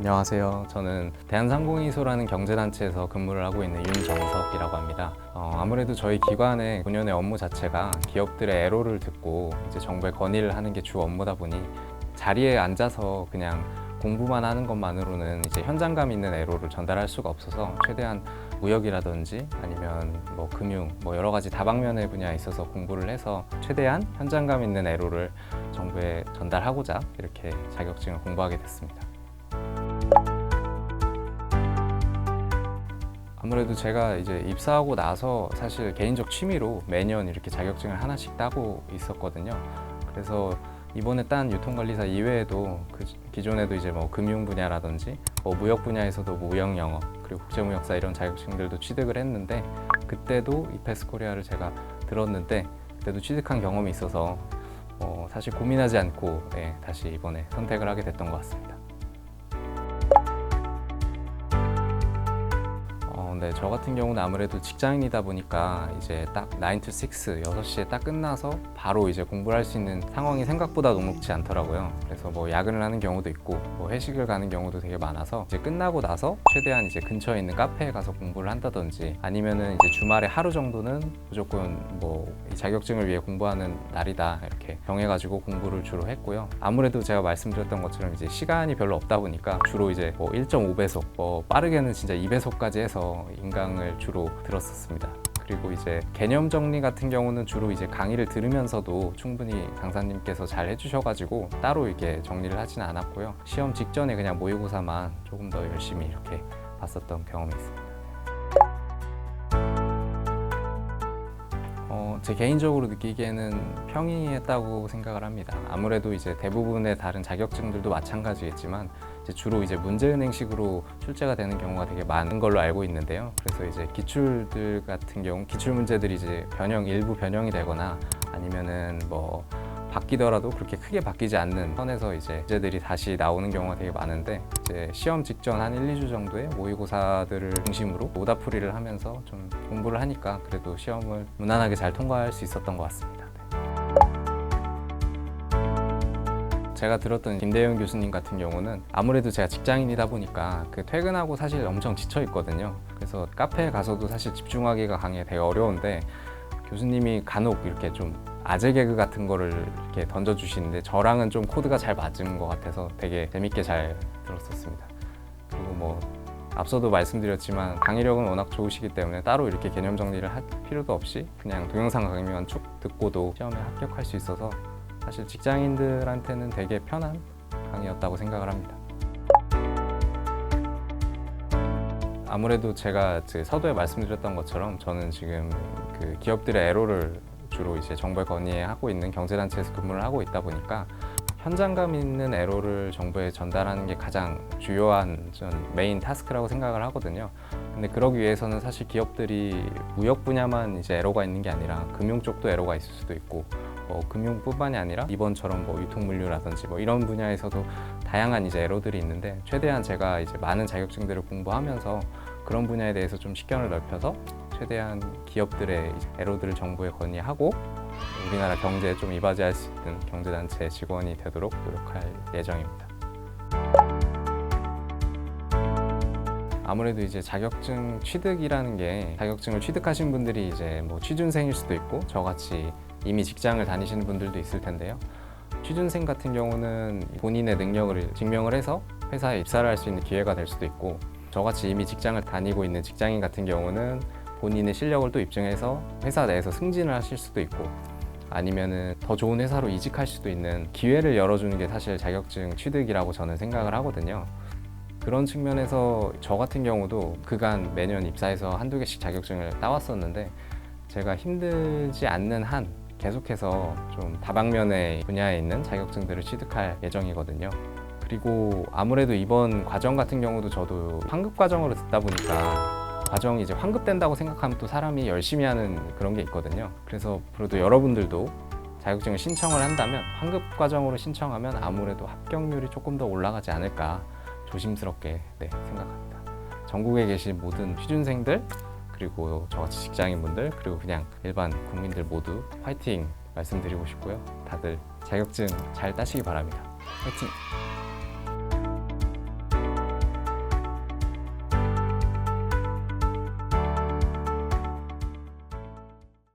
안녕하세요. 저는 대한상공인소라는 경제단체에서 근무를 하고 있는 윤정석이라고 합니다. 어, 아무래도 저희 기관의 본연의 업무 자체가 기업들의 애로를 듣고 이제 정부에 건의를 하는 게 주 업무다 보니 자리에 앉아서 그냥 공부만 하는 것만으로는 이제 현장감 있는 애로를 전달할 수가 없어서 최대한 무역이라든지 아니면 뭐 금융 뭐 여러 가지 다방면의 분야에 있어서 공부를 해서 최대한 현장감 있는 애로를 정부에 전달하고자 이렇게 자격증을 공부하게 됐습니다. 아무래도 제가 이제 입사하고 나서 사실 개인적 취미로 매년 이렇게 자격증을 하나씩 따고 있었거든요. 그래서 이번에 딴 유통관리사 이외에도 그 기존에도 이제 뭐 금융 분야라든지 뭐 무역 분야에서도 무역 영어 그리고 국제무역사 이런 자격증들도 취득을 했는데 그때도 이페스 코리아를 제가 들었는데 그때도 취득한 경험이 있어서 어, 사실 고민하지 않고 예, 다시 이번에 선택을 하게 됐던 것 같습니다. 어, 네, 저 같은 경우는 아무래도 직장인이다 보니까 이제 딱 9 to 6, 6시에 딱 끝나서 바로 이제 공부를 할 수 있는 상황이 생각보다 녹록지 않더라고요. 그래서 뭐 야근을 하는 경우도 있고 뭐 회식을 가는 경우도 되게 많아서 이제 끝나고 나서 최대한 이제 근처에 있는 카페에 가서 공부를 한다든지 아니면은 이제 주말에 하루 정도는 무조건 뭐이 자격증을 위해 공부하는 날이다 이렇게 정해가지고 공부를 주로 했고요. 아무래도 제가 말씀드렸던 것처럼 이제 시간이 별로 없다 보니까 주로 이제 뭐 1.5배속, 뭐 빠르게는 진짜 2배속까지 해서 인강을 주로 들었었습니다. 그리고 이제 개념 정리 같은 경우는 주로 이제 강의를 들으면서도 충분히 강사님께서 잘 해주셔가지고 따로 이게 정리를 하지는 않았고요. 시험 직전에 그냥 모의고사만 조금 더 열심히 이렇게 봤었던 경험이 있습니다. 제 개인적으로 느끼기에는 평이했다고 생각을 합니다. 아무래도 이제 대부분의 다른 자격증들도 마찬가지겠지만 이제 주로 이제 문제은행식으로 출제가 되는 경우가 되게 많은 걸로 알고 있는데요. 그래서 이제 기출들 같은 경우 기출 문제들이 이제 변형 일부 변형이 되거나 아니면은 뭐 바뀌더라도 그렇게 크게 바뀌지 않는 선에서 이제 문제들이 다시 나오는 경우가 되게 많은데 이제 시험 직전 한 1, 2주 정도에 모의고사들을 중심으로 오답풀이를 하면서 좀 공부를 하니까 그래도 시험을 무난하게 잘 통과할 수 있었던 것 같습니다. 네. 제가 들었던 김대영 교수님 같은 경우는 아무래도 제가 직장인이다 보니까 그 퇴근하고 사실 엄청 지쳐 있거든요. 그래서 카페에 가서도 사실 집중하기가 강해 되게 어려운데 교수님이 간혹 이렇게 좀 아재 개그 같은 거를 이렇게 던져주시는데 저랑은 좀 코드가 잘 맞은 것 같아서 되게 재밌게 잘 들었었습니다. 그리고 뭐 앞서도 말씀드렸지만 강의력은 워낙 좋으시기 때문에 따로 이렇게 개념 정리를 할 필요도 없이 그냥 동영상 강의만 쭉 듣고도 시험에 합격할 수 있어서 사실 직장인들한테는 되게 편한 강의였다고 생각을 합니다. 아무래도 제가 그 서두에 말씀드렸던 것처럼 저는 지금 그 기업들의 애로를 주로 이제 정부에 건의하고 있는 경제단체에서 근무를 하고 있다 보니까 현장감 있는 애로를 정부에 전달하는 게 가장 주요한 전 메인 타스크라고 생각을 하거든요. 근데 그러기 위해서는 사실 기업들이 무역 분야만 이제 애로가 있는 게 아니라 금융 쪽도 애로가 있을 수도 있고 뭐 금융뿐만이 아니라 이번처럼 뭐 유통물류라든지 뭐 이런 분야에서도 다양한 이제 애로들이 있는데 최대한 제가 이제 많은 자격증들을 공부하면서 그런 분야에 대해서 좀 식견을 넓혀서 최대한 기업들의 애로들을 정부에 건의하고 우리나라 경제에 좀 이바지할 수 있는 경제단체 직원이 되도록 노력할 예정입니다. 아무래도 이제 자격증 취득이라는 게 자격증을 취득하신 분들이 이제 뭐 취준생일 수도 있고 저같이 이미 직장을 다니시는 분들도 있을 텐데요. 취준생 같은 경우는 본인의 능력을 증명을 해서 회사에 입사를 할 수 있는 기회가 될 수도 있고 저같이 이미 직장을 다니고 있는 직장인 같은 경우는 본인의 실력을 또 입증해서 회사 내에서 승진을 하실 수도 있고 아니면은 더 좋은 회사로 이직할 수도 있는 기회를 열어주는 게 사실 자격증 취득이라고 저는 생각을 하거든요. 그런 측면에서 저 같은 경우도 그간 매년 입사해서 한두 개씩 자격증을 따왔었는데 제가 힘들지 않는 한 계속해서 좀 다방면의 분야에 있는 자격증들을 취득할 예정이거든요. 그리고 아무래도 이번 과정 같은 경우도 저도 환급 과정으로 듣다 보니까 과정이 이제 환급된다고 생각하면 또 사람이 열심히 하는 그런 게 있거든요. 그래서 앞으로도 여러분들도 자격증을 신청을 한다면 환급 과정으로 신청하면 아무래도 합격률이 조금 더 올라가지 않을까 조심스럽게 네, 생각합니다. 전국에 계신 모든 취준생들 그리고 저같이 직장인분들 그리고 그냥 일반 국민들 모두 화이팅 말씀드리고 싶고요. 다들 자격증 잘 따시기 바랍니다. 화이팅!